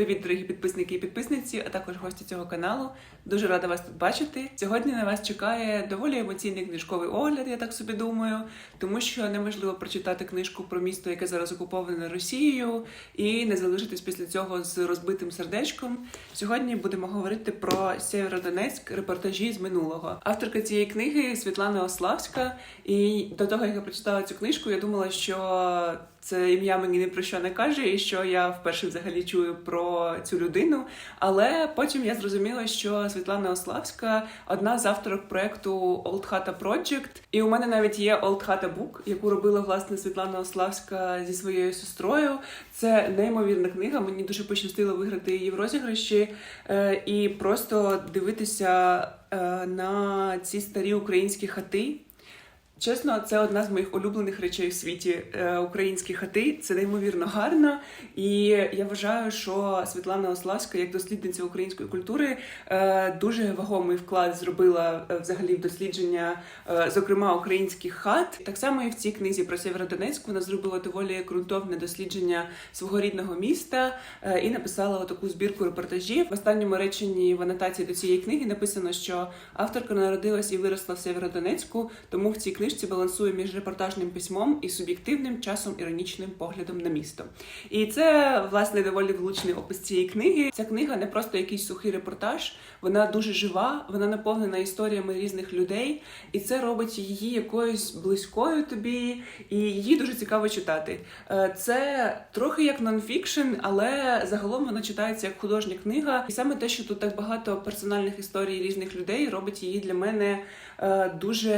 Привіт, дорогі підписники і підписниці, а також гості цього каналу. Дуже рада вас тут бачити. Сьогодні на вас чекає доволі емоційний книжковий огляд, я так собі думаю, тому що неможливо прочитати книжку про місто, яке зараз окуповане Росією, і не залишитись після цього з розбитим сердечком. Сьогодні будемо говорити про Сєвєродонецьк, репортажі з минулого. Авторка цієї книги Світлана Ославська. І до того, як я прочитала цю книжку, я думала, що це ім'я мені ні про що не каже, і що я вперше взагалі чую про цю людину. Але потім я зрозуміла, що Світлана Ославська одна з авторок проекту Old Hata Project. І у мене навіть є Old Hata Book, яку робила власне Світлана Ославська зі своєю сестрою. Це неймовірна книга. Мені дуже пощастило виграти її в розіграші е, і просто дивитися е, на ці старі українські хати. Чесно, це одна з моїх улюблених речей в світі. Е, українські хати. Це неймовірно гарно. І я вважаю, що Світлана Ославська, як дослідниця української культури, е, дуже вагомий вклад зробила е, взагалі в дослідження, зокрема українських хат. Так само і в цій книзі про Сєвєродонецьк вона зробила доволі ґрунтовне дослідження свого рідного міста і написала таку збірку репортажів. В останньому реченні в анотації до цієї книги написано, що авторка народилась і виросла в Сєвєродонецьку, тому в цій книжці балансує між репортажним письмом і суб'єктивним часом іронічним поглядом на місто. І це власне доволі влучний опис цієї книги. Ця книга не просто якийсь сухий репортаж, вона дуже жива, вона наповнена історіями різних людей, і це робить її якоюсь близькою тобі, і її дуже цікаво читати. Е, Це трохи як нонфікшн, але загалом вона читається як художня книга. І саме те, що тут так багато персональних історій різних людей, робить її для мене е, дуже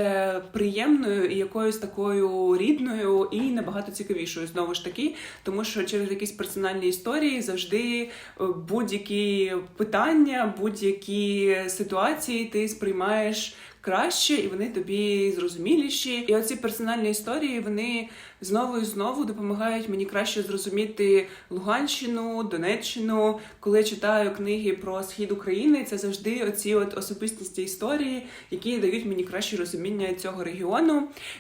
приємною і якоюсь такою рідною і набагато цікавішою знову ж таки, тому що через якісь персональні історії завжди е, будь-які питання, будь-які ситуації ти сприймаєш краще, і вони тобі зрозуміліші. І оці персональні історії вони знову і знову допомагають мені краще зрозуміти Луганщину, Донеччину. Коли я читаю книги про схід України, це завжди оці от особистісті історії, які дають мені краще розуміння цього регіону.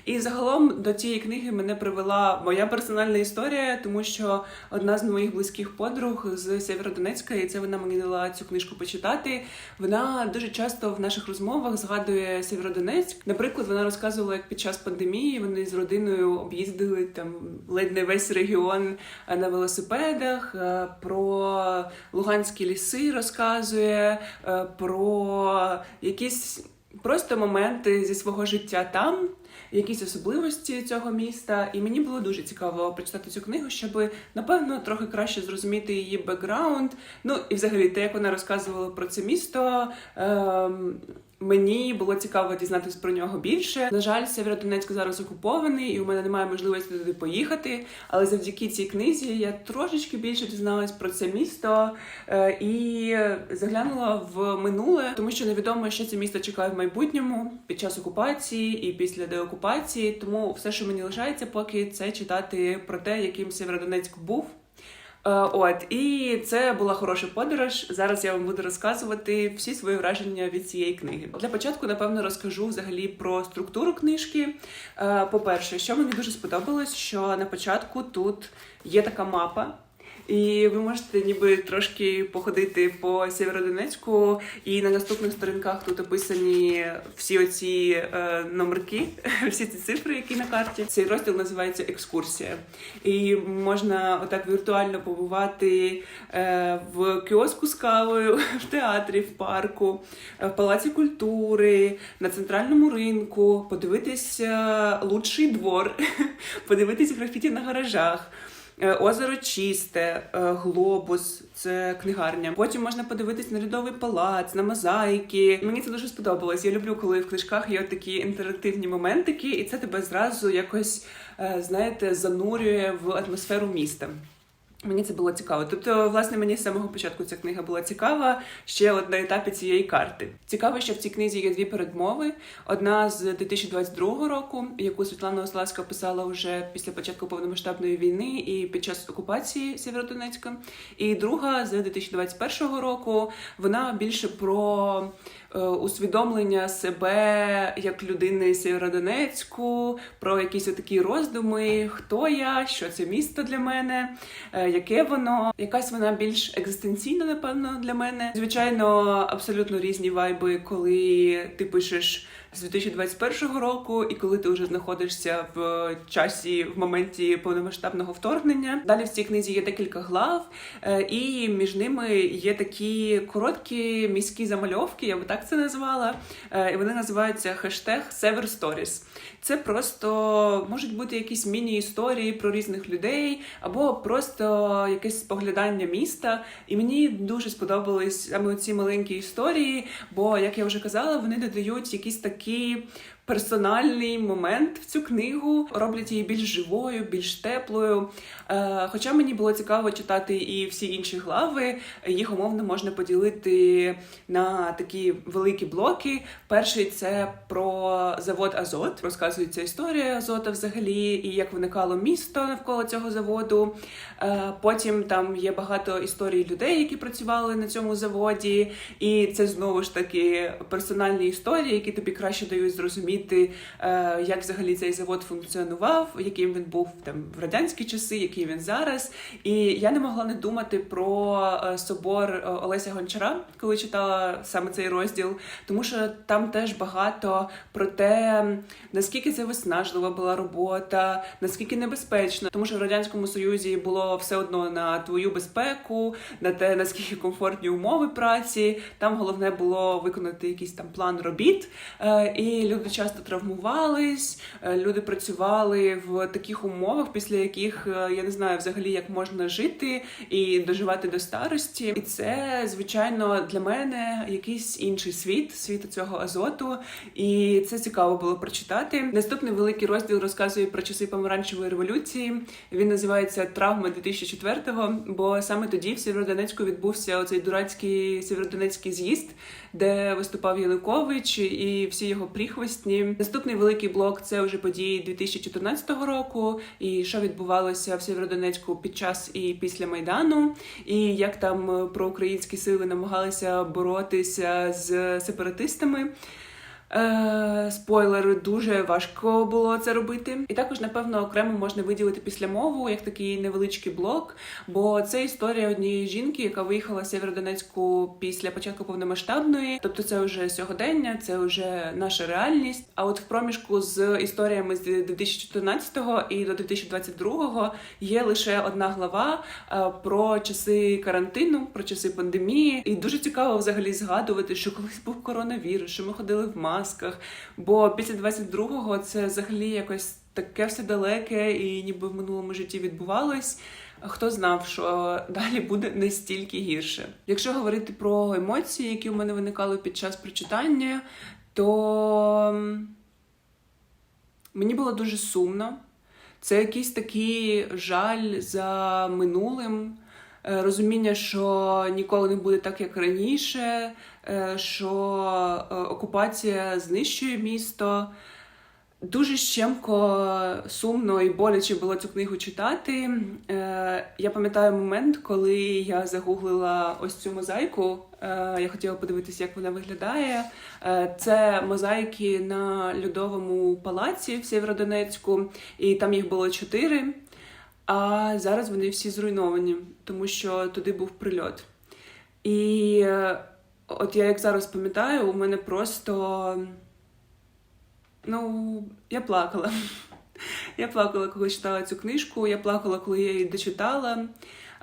І загалом до цієї книги мене привела моя персональна історія, тому що одна з моїх близьких подруг з Сєвєродонецька, і це вона мені дала цю книжку почитати. Вона дуже часто в наших розмовах згадує Сєвєродонецьк. Наприклад, вона розказувала, як під час пандемії вони з родиною об'їздили там ледь не весь регіон е, на велосипедах. е, Про луганські ліси розказує, е, про якісь просто моменти зі свого життя там. Якісь особливості цього міста, і мені було дуже цікаво прочитати цю книгу, щоб напевно трохи краще зрозуміти її бекграунд. Ну і взагалі те, як вона розказувала про це місто. Ем, Мені було цікаво дізнатися про нього більше. На жаль, Сєвєродонецьк зараз окупований, і у мене немає можливості туди поїхати. Але завдяки цій книзі я трошечки більше дізналась про це місто е, і заглянула в минуле, тому що невідомо, що це місто чекає в майбутньому під час окупації і після деокупації. Тому все, що мені лишається, поки це читати про те, яким Сєвєродонецьк був. Е, От і це була хороша подорож. Зараз я вам буду розказувати всі свої враження від цієї книги. Для початку, напевно, розкажу взагалі про структуру книжки. Е, По-перше, що мені дуже сподобалось, що на початку тут є така мапа. І ви можете ніби трошки походити по Сєвєродонецьку, і на наступних сторінках тут описані всі оці е, номерки, всі ці цифри, які на карті. Цей розділ називається екскурсія. І можна отак віртуально побувати е, в кіоску з кавою, в театрі, в парку, е, в палаці культури, на центральному ринку, подивитись е, лучший двор, подивитись графіті на гаражах. Е, Озеро чисте, е, глобус, це книгарня. Потім можна подивитись на льодовий палац, на мозаїки. Мені це дуже сподобалось. Я люблю, коли в книжках є такі інтерактивні моментики, і це тебе зразу якось, е, знаєте, занурює в атмосферу міста. Мені це було цікаво. Тобто, власне, мені з самого початку ця книга була цікава ще от на етапі цієї карти. Цікаво, що в цій книзі є дві передмови: одна з 2022 року, яку Світлана Ославська писала вже після початку повномасштабної війни і під час окупації Сєвєродонецька. І друга з 2021 року. Вона більше про усвідомлення себе як людини Сєвєродонецьку, про якісь такі роздуми, хто я, що це місто для мене, е, яке воно, якась вона більш екзистенційна, напевно, для мене. Звичайно, абсолютно різні вайби, коли ти пишеш з 2021 року, і коли ти вже знаходишся в часі в моменті повномасштабного вторгнення. Далі в цій книзі є декілька глав, е, і між ними є такі короткі міські замальовки, я би так це назвала. Е, І вони називаються хештег Sever Stories. Це просто можуть бути якісь міні-історії про різних людей, або просто якесь споглядання міста. І мені дуже сподобались саме ці маленькі історії, бо, як я вже казала, вони додають якісь такі. aqui, Персональний момент в цю книгу роблять її більш живою, більш теплою. Е, хоча мені було цікаво читати і всі інші глави, їх умовно можна поділити на такі великі блоки. Перший це про завод Азот. Розказується історія Азота взагалі, і як виникало місто навколо цього заводу. Е, потім там є багато історій людей, які працювали на цьому заводі, і це знову ж таки персональні історії, які тобі краще дають зрозуміти, е, як взагалі цей завод функціонував, яким він був там в радянські часи, який він зараз. І я не могла не думати про е, собор е, Олеся Гончара, коли читала саме цей розділ, тому що там теж багато про те, наскільки це виснажлива була робота, наскільки небезпечно, тому що в радянському союзі було все одно на твою безпеку, на те наскільки комфортні умови праці. Там головне було виконати якийсь там план робіт, і люди часто травмувались, е, люди працювали в таких умовах, після яких е, я не знаю взагалі, як можна жити і доживати до старості. І це, звичайно, для мене якийсь інший світ, світ цього азоту. І це цікаво було прочитати. Наступний великий розділ розказує про часи помаранчевої революції. Він називається Травма 2004-го, бо саме тоді в Сєвєродонецьку відбувся оцей дурацький Сєвєродонецький з'їзд, де виступав Янукович і всі його прихвостні. Наступний великий блок це вже події 2014 року, і що відбувалося в Сєвєродонецьку під час і після майдану, і як там проукраїнські сили намагалися боротися з сепаратистами. Е, спойлер, дуже важко було це робити. І також, напевно, окремо можна виділити післямову як такий невеличкий блок, бо це історія однієї жінки, яка виїхала з Сєвєродонецьку після початку повномасштабної. Тобто, це вже сьогодення, це вже наша реальність. А от в проміжку з історіями з 2014 і до 2022 є лише одна глава е, про часи карантину, про часи пандемії. І дуже цікаво взагалі згадувати, що колись був коронавірус, що ми ходили в масках. Бо після 22-го це взагалі якось таке все далеке і ніби в минулому житті відбувалось. Хто знав, що далі буде настільки гірше. Якщо говорити про емоції, які у мене виникали під час прочитання, то мені було дуже сумно. Це якийсь такий жаль за минулим, розуміння, що ніколи не буде так, як раніше, е, що е, окупація знищує місто. Дуже щемко, сумно і боляче було цю книгу читати. Е, я пам'ятаю момент, коли я загуглила ось цю мозаїку. Е, я хотіла подивитися, як вона виглядає. Е, це мозаїки на льодовому палаці в Сєвєродонецьку, і там їх було чотири. А зараз вони всі зруйновані, тому що туди був прильот. І е, от я як зараз пам'ятаю, у мене просто. Ну, я плакала. Я плакала, коли читала цю книжку, я плакала, коли я її дочитала.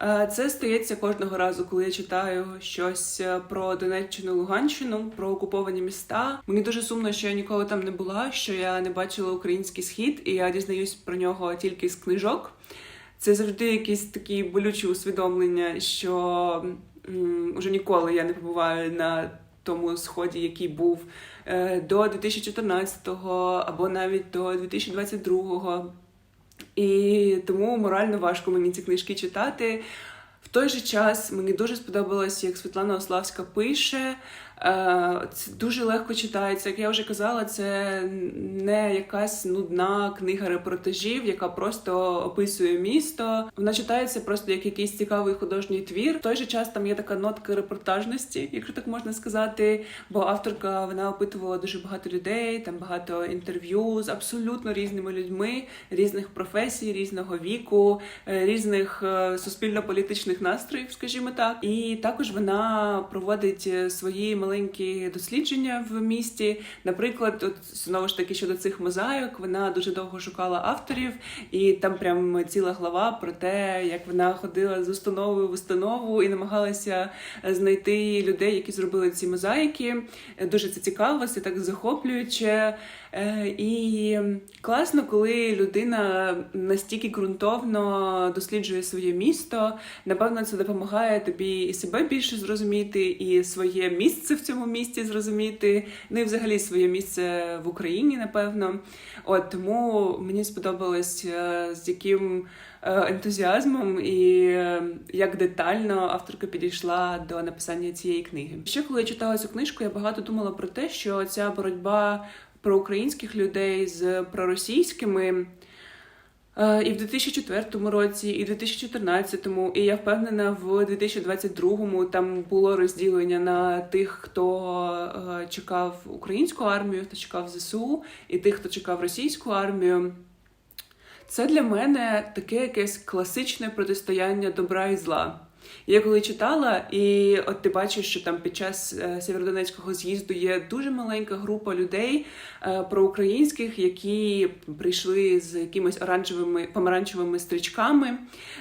Е, Це стається кожного разу, коли я читаю щось е, про Донеччину, Луганщину, про окуповані міста. Мені дуже сумно, що я ніколи там не була, що я не бачила український схід, і я дізнаюсь про нього тільки з книжок. Це завжди якісь такі болючі усвідомлення, що м, уже ніколи я не побуваю на тому сході, який був е, до 2014-го або навіть до 2022-го. І тому морально важко мені ці книжки читати. В той же час мені дуже сподобалось, як Світлана Ославська пише. Е, Це дуже легко читається. Як я вже казала, це не якась нудна книга репортажів, яка просто описує місто. Вона читається просто як якийсь цікавий художній твір. В той же час там є така нотка репортажності, якщо так можна сказати. Бо авторка вона опитувала дуже багато людей, там багато інтерв'ю з абсолютно різними людьми, різних професій, різного віку, е, різних е, суспільно-політичних настроїв, скажімо так. І також вона проводить свої маленькі дослідження в місті. Наприклад, от знову ж таки щодо цих мозаїк, вона дуже довго шукала авторів, і там прям ціла глава про те, як вона ходила з установи в установу і намагалася знайти людей, які зробили ці мозаїки. Дуже це цікаво, це так захоплююче. Е, І класно, коли людина настільки ґрунтовно досліджує своє місто. Напевно, це допомагає тобі і себе більше зрозуміти, і своє місце в цьому місті зрозуміти. Ну і взагалі своє місце в Україні, напевно. От тому мені сподобалось, е, з яким е, ентузіазмом і як детально авторка підійшла до написання цієї книги. Ще коли я читала цю книжку, я багато думала про те, що ця боротьба про українських людей з проросійськими. Е, І в 2004 році, і в 2014, і я впевнена, в 2022 там було розділення на тих, хто е, чекав українську армію, хто чекав ЗСУ, і тих, хто чекав російську армію. Це для мене таке якесь класичне протистояння добра і зла. Я коли читала, і от ти бачиш, що там під час е, Сєвєродонецького з'їзду є дуже маленька група людей е, проукраїнських, які прийшли з якимись оранжевими помаранчевими стрічками,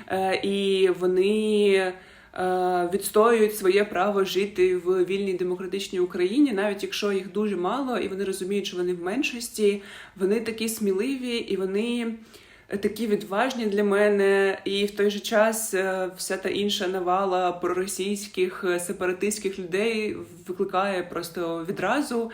е, і вони. Відстоюють своє право жити в вільній демократичній Україні, навіть якщо їх дуже мало, і вони розуміють, що вони в меншості, вони такі сміливі і вони такі відважні для мене, і в той же час е, вся та інша навала проросійських е, сепаратистських людей викликає просто відразу.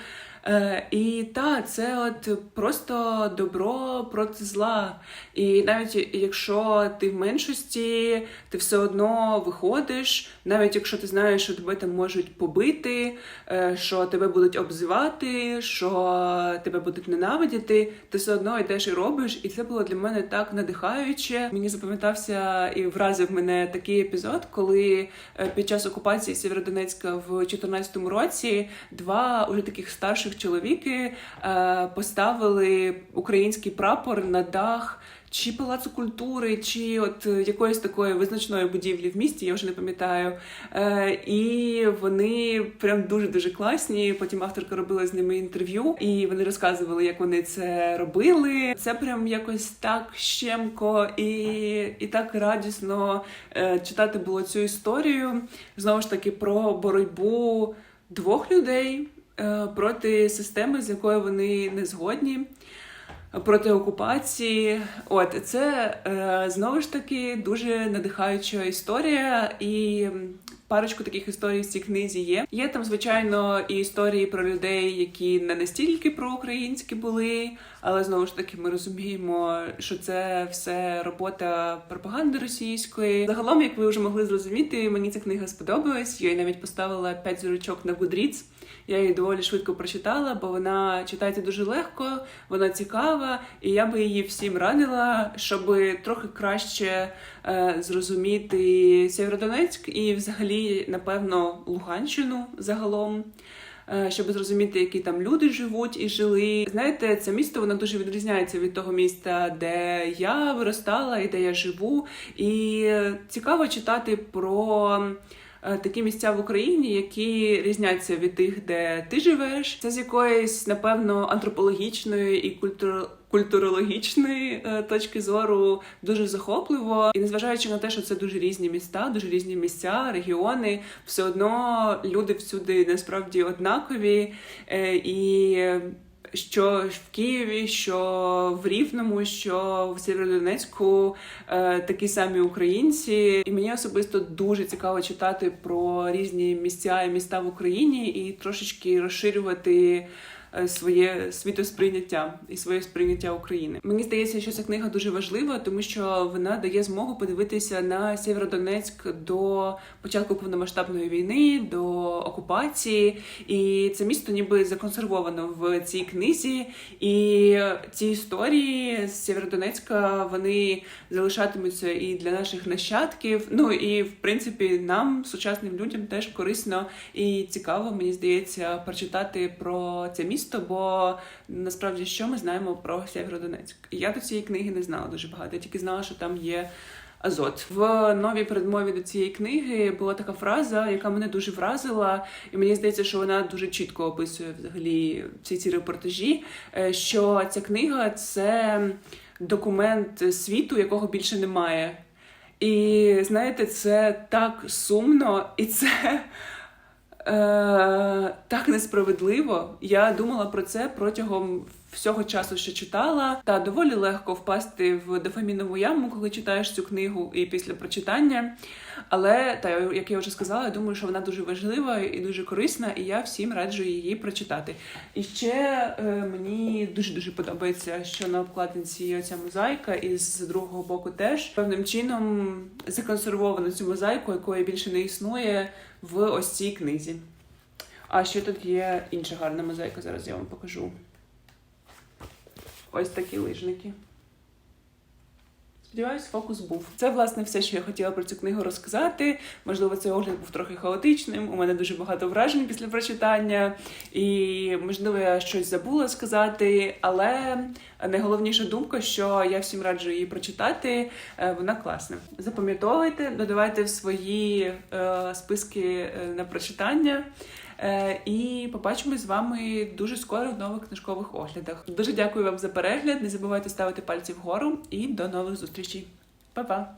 Е, І та це от просто добро проти зла. І навіть якщо ти в меншості, ти все одно виходиш, навіть якщо ти знаєш, що тебе там можуть побити, е, що тебе будуть обзивати, що тебе будуть ненавидіти, ти все одно йдеш і робиш. І це було для мене так надихаюче. Мені запам'ятався і вразив мене такий епізод, коли е, під час окупації Сєвєродонецька в 2014 році два уже таких старших чоловіки е, поставили український прапор на дах. Чи палацу культури, чи от е, якоїсь такої визначної будівлі в місті, я вже не пам'ятаю. Е, і вони прям дуже дуже класні. Потім авторка робила з ними інтерв'ю, і вони розказували, як вони це робили. Це прям якось так щемко і, і так радісно е, читати було цю історію. Знову ж таки, про боротьбу двох людей проти системи, з якою вони не згодні. Проти окупації, от це е, знову ж таки дуже надихаюча історія, і парочку таких історій в цій книзі є. Є там, звичайно, і історії про людей, які не настільки проукраїнські були, але знову ж таки ми розуміємо, що це все робота пропаганди російської. Загалом, як ви вже могли зрозуміти, мені ця книга сподобалась. Я їй навіть поставила 5 зірочок на Goodreads. Я її доволі швидко прочитала, бо вона читається дуже легко, вона цікава, і я би її всім радила, щоб трохи краще е, зрозуміти Сєвєродонецьк і, взагалі, напевно, Луганщину загалом. е, Щоб зрозуміти, які там люди живуть і жили. Знаєте, це місто воно дуже відрізняється від того міста, де я виростала і де я живу. І цікаво читати про такі місця в Україні, які різняться від тих, де ти живеш. Це з якоїсь, напевно, антропологічної і культур... культурологічної е, точки зору дуже захопливо. І незважаючи на те, що це дуже різні міста, дуже різні місця, регіони, все одно люди всюди насправді однакові. Е, і що в Києві, що в Рівному, що в Сєвєродонецьку е, такі самі українці. І мені особисто дуже цікаво читати про різні місця і міста в Україні і трошечки розширювати. Е, своє світосприйняття і своє сприйняття України. Мені здається, що ця книга дуже важлива, тому що вона дає змогу подивитися на Сєвєродонецьк до початку повномасштабної війни, до окупації, і це місто ніби законсервовано в цій книзі. І ці історії з Сєвєродонецька вони залишатимуться і для наших нащадків. Ну і в принципі нам, сучасним людям, теж корисно і цікаво, мені здається, прочитати про це місто, бо насправді що ми знаємо про Сєвєродонецьк. Я до цієї книги не знала дуже багато. Я тільки знала, що там є. Азот в новій передмові до цієї книги була така фраза, яка мене дуже вразила, і мені здається, що вона дуже чітко описує взагалі всі ці репортажі. е, Що ця книга це документ світу, якого більше немає. І знаєте, це так сумно, і це так несправедливо. Я думала про це протягом всього часу, що читала. Та доволі легко впасти в дофамінову яму, коли читаєш цю книгу і після прочитання. Але та як я вже сказала, я думаю, що вона дуже важлива і дуже корисна, і я всім раджу її прочитати. І ще е, мені дуже дуже подобається, що на обкладинці є оця мозаїка, і з другого боку теж певним чином законсервовано цю мозаїку, якої більше не існує в ось цій книзі. А ще тут є інша гарна мозаїка, зараз я вам покажу. Ось такі лижники. Сподіваюсь, фокус був. Це власне все, що я хотіла про цю книгу розказати. Можливо, цей огляд був трохи хаотичним. У мене дуже багато вражень після прочитання, і можливо, я щось забула сказати. Але найголовніша думка, що я всім раджу її прочитати, е, вона класна. Запам'ятовуйте, додавайте в свої е, списки е, на прочитання. Е, І побачимось з вами дуже скоро в нових книжкових оглядах. Дуже дякую вам за перегляд. Не забувайте ставити пальці вгору і до нових зустрічей. Па-па!